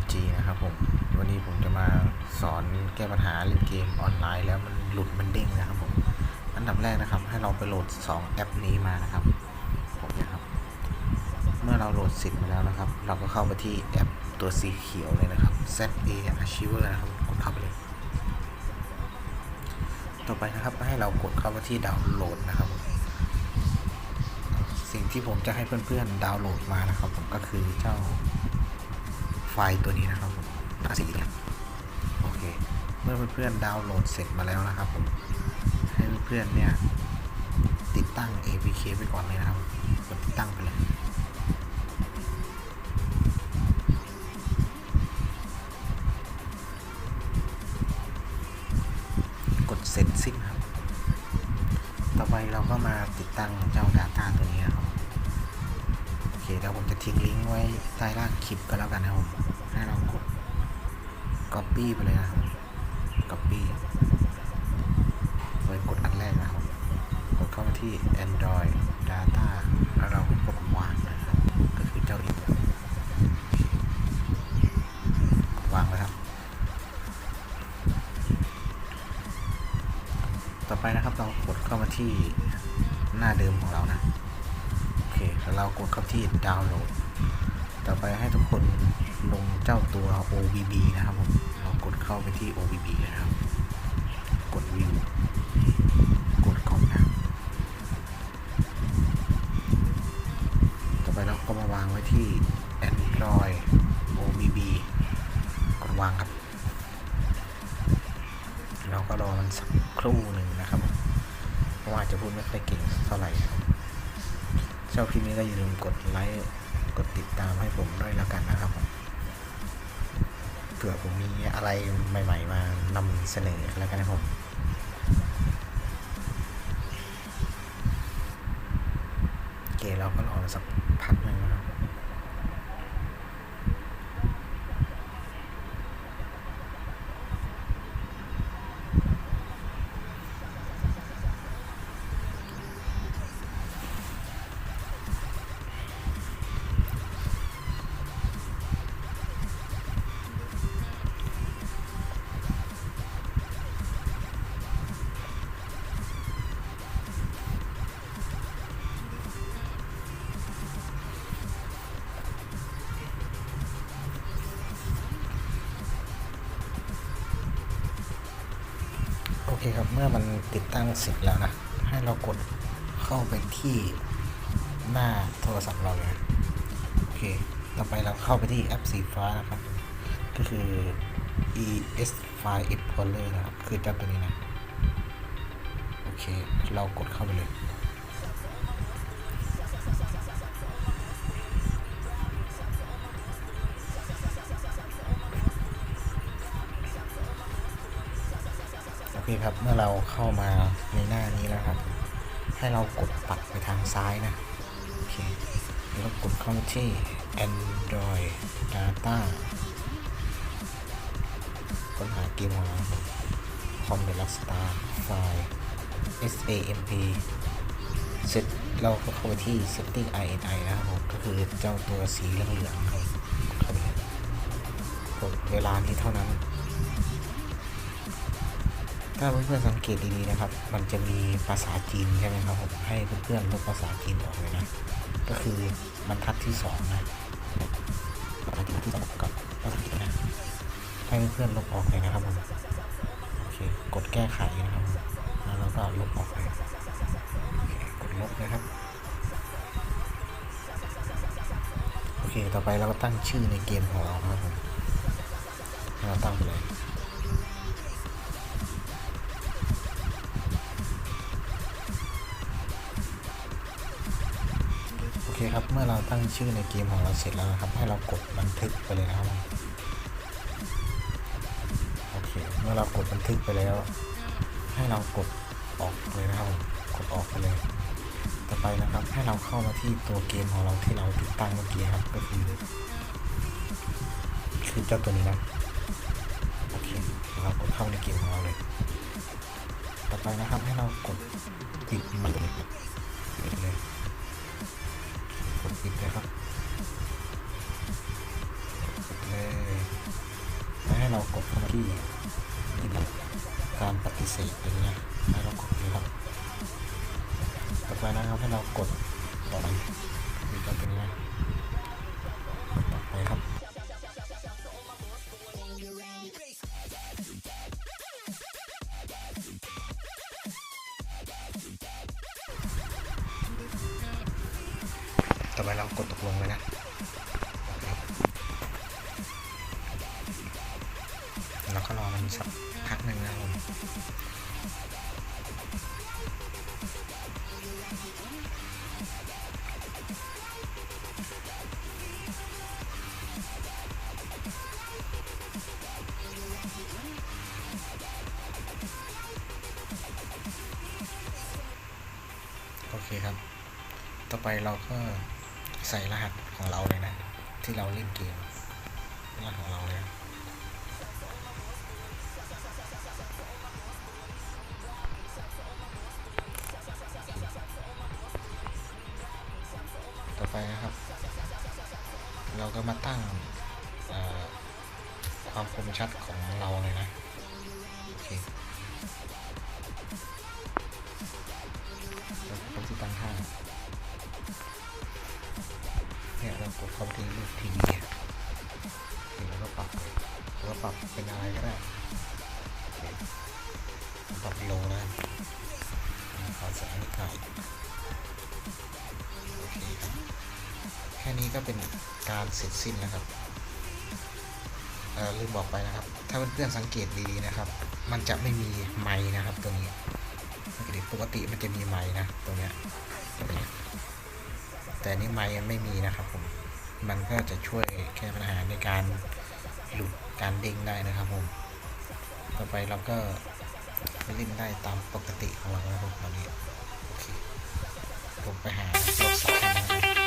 MG นะครับผม วันนี้ผมจะมาสอนแก้ปัญหาเล่นเกมออนไลน์ แล้วมันหลุดมันเด้งนะครับผม อันดับแรกนะครับ ให้เราไปโหลด 2 แอปนี้มานะครับ ผมนะครับ เมื่อเราโหลดเสร็จมาแล้วนะครับ เราก็เข้าไปที่แอปตัวสีเขียวเลยนะครับ ZA Archiver นะครับกดเข้าไปเลย ต่อไปนะครับให้เรากดเข้าไปที่ดาวน์โหลดนะครับ สิ่งที่ผมจะให้เพื่อนๆดาวน์โหลดมานะครับ ผมก็คือเจ้า ล์ตัวนี้นะครับผมอาสีเนี่ยโอเค เมื่อเพื่อนๆดาวน์โหลดเสร็จมาแล้วนะครับผมให้เพื่อนๆเนี่ยติดตั้ง APK ไปก่อนเลยนะครับกดติดตั้งไปเลยกดเสร็จสิ้นครับ ต่อไปเราก็มาติดตั้งเจ้า Data ตัวนี้ครับ เคเดี๋ยวผมจะทิ้งลิงก์ไว้ใต้ล่างคลิปก็แล้วกันนะครับผม ให้เรากด Copy ไปเลยนะครับ Copy ไว้กดอันแรกนะครับ กดเข้ามาที่ Android Data แล้วเรากดวางนะครับ ก็คือเจ้านี้วางเลยครับ ต่อไปนะครับเรากดเข้ามาที่หน้าเดิมของเรานะ เคเรากดเข้าที่ดาวน์โหลด ต่อไปให้ทุกคนลงเจ้าตัว OBB นะครับผมเรากดเข้าไปที่ OBB นะครับ กดวิวกดคอมนะต่อไปเราก็มาวางไว้ที่ Android OBB กดวางครับเราก็รอมันสักครู่หนึ่งนะครับผมเพราะว่าจะพูดไม่ค่อยเก่งเท่าไหร่ ชอบคลิปนี้ก็อย่าลืมกดไลค์กดติดตามให้ผมด้วยแล้วกันนะครับผมเผื่อผมมีอะไรใหม่ ๆ มานำเสนอแล้วกันนะครับผมโอเคเราก็รอสักพักหนึ่งนะครับ มื่อมันติดตั้งเสร็จแล้วนะ ให้เรากดเข้าไปที่หน้าโทรศัพท์เราเลยโอเค ต่อไปเราเข้าไปที่แอปสีฟ้านะครับ ก็คือ ES File Explorer นะครับ คือจ้าตัวนี้นะ โอเค เรากดเข้าไปเลย โอเครับเมื่อเราเข้ามาในหน้านี้แล้วครับ ให้เรากดปัดไปทางซ้ายนะโอเคแล้วกดเข้าที่ Android Data ค้นหาเกมของเราคอมเดลักสตาร์ไฟล์ SAMP เสร็จเราก็เข้าไปที่ Setting INI นะครับผมก็คือเจ้าตัวสีเหลืองๆครับเข้าไปกดเวลานี้เท่านั้น ถ้าเพื่อนๆสังเกตดีๆนะครับ มันจะมีภาษาจีนใช่ไหมครับผมให้เพื่อนๆลบภาษาจีนออกเลยนะ ก็คือบรรทัดที่สองนะบรรทัดที่สองกับบรรทัดที่นะให้เพื่อนๆลบออกเลยนะครับผมโอเคกดแก้ไขนะครับผมแล้วเราก็ลบออกเลยโอเคกดลบนะครับโอเคต่อไปเราก็ตั้งชื่อในเกมของเรานะครับผมเราตั้งไปเลย เครับ เมื่อเราตั้งชื่อในเกมของเราเสร็จแล้วนะครับ ให้เรากดบันทึกไปเลยนะครับ โอเค เมื่อเรากดบันทึกไปแล้ว ให้เรากดออกเลยนะครับ กดออกไปเลย ต่อไปนะครับ ให้เราเข้ามาที่ตัวเกมของเราที่เราติดตั้งเมื่อกี้ครับ ก็คือคือเจ้าตัวนี้นะ โอเค เรากดเข้าในเกมของเราเลย ต่อไปนะครับ ให้เรากดปิดมันเลย ปิดเลยครับเลยแให้เรากดเข้ามาที่การปฏิเสธอะไรเงี้ยให้เรากดนะครับต่อไปนะครับให้เรากด กดตกลงเลยนะแล้วก็รอมันสักพักหนึ่งนะครับผมโอเคครับ ต่อไปเราก็ ใส่รหัสของเราเลยนะ ที่เราเล่นเกมรหัสของเราเลยต่อไปนะครับ เราก็มาตั้งความคมชัดของเราเลยนะโอเค เนี่ยเราตีลูกทีวีอะแล้วก็ปรับแล้วก็ปรับเป็นอะไรก็ได้ปรับโลแล้วกันขอแสงนิดหน่อยโอเคครับแค่นี้ก็เป็นการเสร็จสิ้นแล้วครับเออลืมบอกไปนะครับ ถ้าเพื่อนๆสังเกตดีๆนะครับ มันจะไม่มีไม้นะครับตัวนี้ปกติปกติมันจะมีไม้นะตัวเนี้ยตัวนี้แต่นี่ไม้ไม่มีนะครับผม มันก็จะช่วยแก้ปัญหาในการหลุดการเด้งได้นะครับผม ต่อไปเราก็เล่นได้ตามปกติของเรานะครับตอนนี้ โอเค ผมไปหาลบสักครั้งน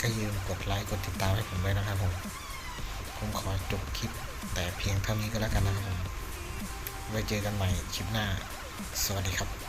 ก็อย่าลืมกดไลค์กดติดตามให้ผมด้วยนะครับผมผมขอจบคลิปแต่เพียงเท่านี้ก็แล้วกันนะครับผมไว้เจอกันใหม่คลิปหน้า สวัสดีครับ